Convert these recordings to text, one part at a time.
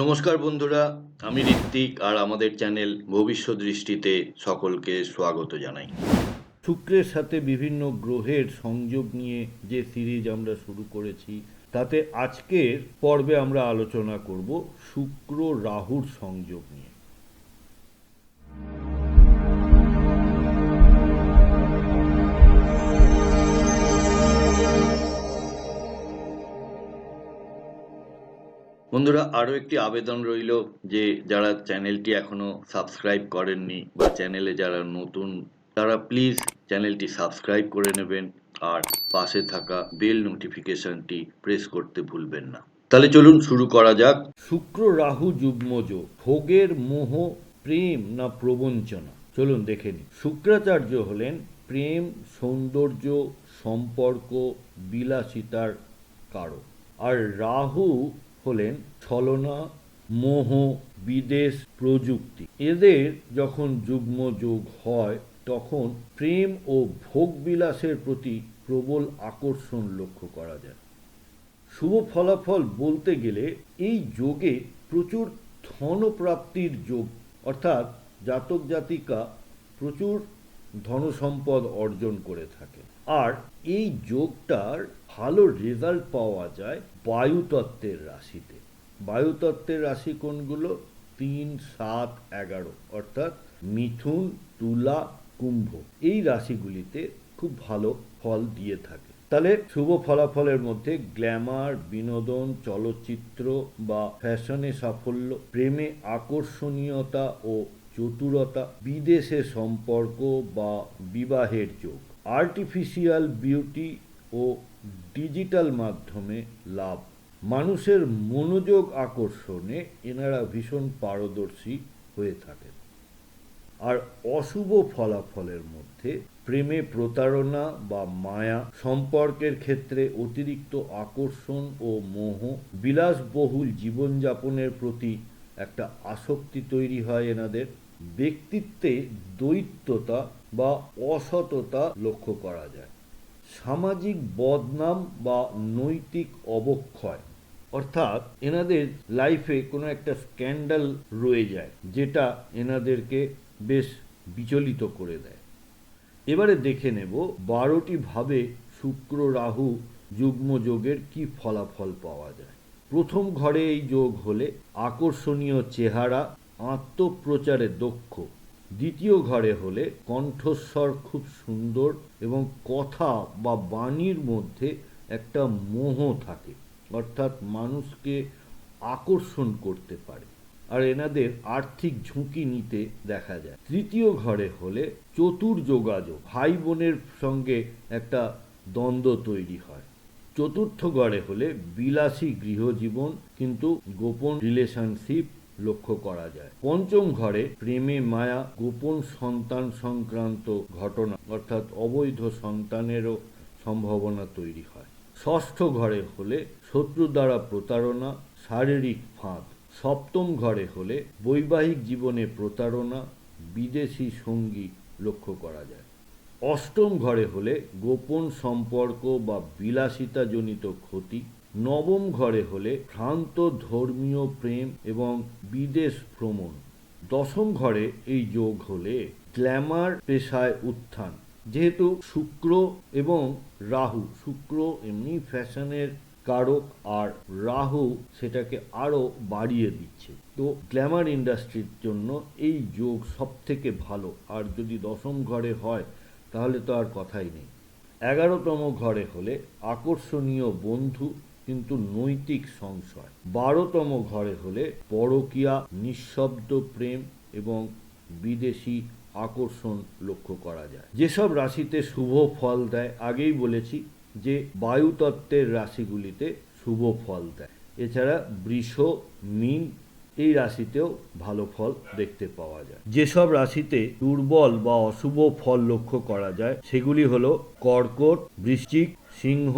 নমস্কার বন্ধুরা, আমি ঋত্বিক আর আমাদের চ্যানেল ভবিষ্যৎ দৃষ্টিতে সকলকে স্বাগত জানাই। শুক্রের সাথে বিভিন্ন গ্রহের সংযোগ নিয়ে যে সিরিজ আমরা শুরু করেছি, তাতে আজকের পর্বে আমরা আলোচনা করব শুক্র রাহুর সংযোগ নিয়ে। বন্ধুরা, আরও একটি আবেদন রইল যে যারা চ্যানেলটি এখনও সাবস্ক্রাইব করেননি বা চ্যানেলে যারা নতুন, তারা প্লিজ চ্যানেলটি সাবস্ক্রাইব করে নেবেন আর পাশে থাকা বেল নোটিফিকেশনটি প্রেস করতে ভুলবেন না। তাহলে চলুন শুরু করা যাক। শুক্র রাহু যুগ্মজ, ভোগের মোহ, প্রেম না প্রবঞ্চনা? চলুন দেখে নিই। শুক্রাচার্য হলেন প্রেম, সৌন্দর্য, সম্পর্ক, বিলাসিতার কারক। আর রাহু হলেন ছলনা, মোহ, বিদেশ প্রযুক্তি। এদের যখন যুগ্ম যোগ হয়, তখন প্রেম ও ভোগবিলাসের প্রতি প্রবল আকর্ষণ লক্ষ্য করা যায়। শুভ ফলাফল বলতে গেলে এই যোগে প্রচুর ধনপ্রাপ্তির যোগ, অর্থাৎ জাতক জাতিকা প্রচুর ধনসম্পদ অর্জন করে থাকে। আর এই যোগটার ভালো রেজাল্ট পাওয়া যায় বায়ুতত্ত্বের রাশিতে। বায়ুতত্ত্বের রাশি কোনগুলো? তিন, সাত, এগারো, অর্থাৎ মিথুন, তুলা, কুম্ভ। এই রাশিগুলিতে খুব ভালো ফল দিয়ে থাকে। তাহলে শুভ ফলাফলের মধ্যে গ্ল্যামার, বিনোদন, চলচ্চিত্র বা ফ্যাশনে সাফল্য, প্রেমে আকর্ষণীয়তা ও চতুরতা, বিদেশে সম্পর্ক বা বিবাহের যোগ। আর্টিফিশিয়াল বিউটি ও ডিজিটাল মাধ্যমে লাভ। মানুষের মনোযোগ আকর্ষণে এনারা ভীষণ পারদর্শী হয়ে থাকেন। আর অশুভ ফলাফলের মধ্যে প্রেমে প্রতারণা বা মায়া সম্পর্কের ক্ষেত্রে অতিরিক্ত আকর্ষণ ও মোহ বিলাসবহুল জীবনযাপনের প্রতি একটা আসক্তি তৈরি হয় এনাদের। ব্যক্তিত্বে দ্বৈত্যতা বা অসততা লক্ষ্য করা যায়। সামাজিক বদনাম বা নৈতিক অবক্ষয়, অর্থাৎ এনাদের লাইফে কোনো একটা স্ক্যান্ডাল রয়ে যায়, যেটা এনাদেরকে বেশ বিচলিত করে দেয়। এবারে দেখে নেব বারোটি ভাবে শুক্র রাহু যুগ্ম যোগের কি ফলাফল পাওয়া যায়। প্রথম ঘরে এই যোগ হলে আকর্ষণীয় চেহারা, আত্মপ্রচারে দক্ষ দ্বিতীয় ঘরে হলে কণ্ঠস্বর খুব সুন্দর এবং কথা বা বাণীর মধ্যে একটা মোহ থাকে, অর্থাৎ মানুষকে আকর্ষণ করতে পারে। আর এনাদের আর্থিক ঝুঁকি নিতে দেখা যায়। তৃতীয় ঘরে হলে চতুর যোগাযোগ ভাই বোনের সঙ্গে একটা দ্বন্দ্ব তৈরি হয়। চতুর্থ ঘরে হলে বিলাসী গৃহজীবন, কিন্তু গোপন রিলেশনশিপ লক্ষ্য করা যায়। পঞ্চম ঘরে প্রেমে মায়া, গোপন সন্তান সংক্রান্ত ঘটনা, অর্থাৎ অবৈধ সন্তানেরও সম্ভাবনা তৈরি হয়। ষষ্ঠ ঘরে হলে শত্রু দ্বারা প্রতারণা, শারীরিক ফাঁদ। সপ্তম ঘরে হলে বৈবাহিক জীবনে প্রতারণা, বিদেশি সঙ্গী লক্ষ্য করা যায়। অষ্টম ঘরে হলে গোপন সম্পর্ক বা বিলাসিতাজনিত ক্ষতি নবম ঘরে হলে ভ্রান্ত ধর্মীয় প্রেম এবং বিদেশ ভ্রমণ। দশম ঘরে এই যোগ হলে গ্ল্যামার পেশায় উত্থান। যেহেতু শুক্র এবং রাহু, শুক্র এমনি ফ্যাশনের কারক আর রাহু সেটাকে আরও বাড়িয়ে দিচ্ছে। তো গ্ল্যামার ইন্ডাস্ট্রির জন্য এই যোগ সব থেকে ভালো। আর যদি দশম ঘরে হয়, তাহলে তো আর কথাই নেই। এগারোতম ঘরে হলে আকর্ষণীয় বন্ধু কিন্তু নৈতিক সংশয়। বারোতম ঘরে হলে পরকীয়া, নিঃশব্দ প্রেম এবং বিদেশি আকর্ষণ লক্ষ্য করা যায়। যেসব রাশিতে শুভ ফল দেয়, আগেই বলেছি যে বায়ুতত্ত্বের রাশিগুলিতে শুভ ফল দেয়। এছাড়া বৃষ, মিন এই রাশিতেও ভালো ফল দেখতে পাওয়া যায়। যেসব রাশিতে দুর্বল বা অশুভ ফল লক্ষ্য করা যায়, সেগুলি হলো কর্কট, বৃশ্চিক, সিংহ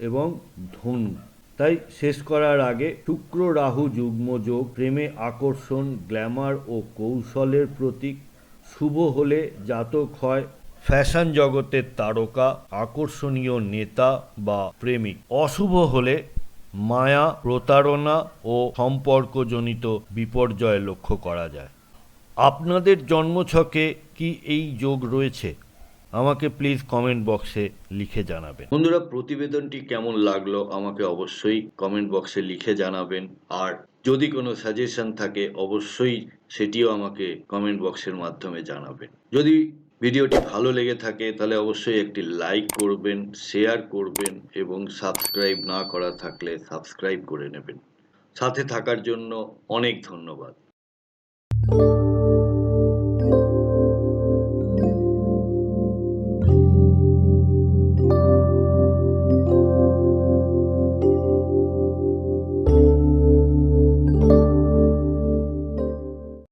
এবং ধনু। তাই শেষ করার আগে শুক্র রাহু, যুগ্ম যোগ, প্রেমে আকর্ষণ, গ্ল্যামার ও কৌশলের প্রতীক, শুভ হলে জাতক হয় ফ্যাশন জগতের তারকা, আকর্ষণীয় নেতা বা প্রেমিক। অশুভ হলে মায়া, প্রতারণা ও সম্পর্কজনিত বিপর্যয় লক্ষ্য করা যায়। আপনাদের জন্মছকে কি এই যোগ রয়েছে? আমাকে প্লিজ কমেন্ট বক্সে লিখে জানাবেন। বন্ধুরা, প্রতিবেদনটি কেমন লাগল আমাকে অবশ্যই কমেন্ট বক্সে লিখে জানাবেন। আর যদি কোনো সাজেশন থাকে, অবশ্যই সেটিও আমাকে কমেন্ট বক্সের মাধ্যমে জানাবেন। যদি ভিডিওটি ভালো লেগে থাকে, তাহলে অবশ্যই একটি লাইক করবেন শেয়ার করবেন, এবং সাবস্ক্রাইব না করা থাকলে সাবস্ক্রাইব করে নেবেন। সাথে থাকার জন্য অনেক ধন্যবাদ।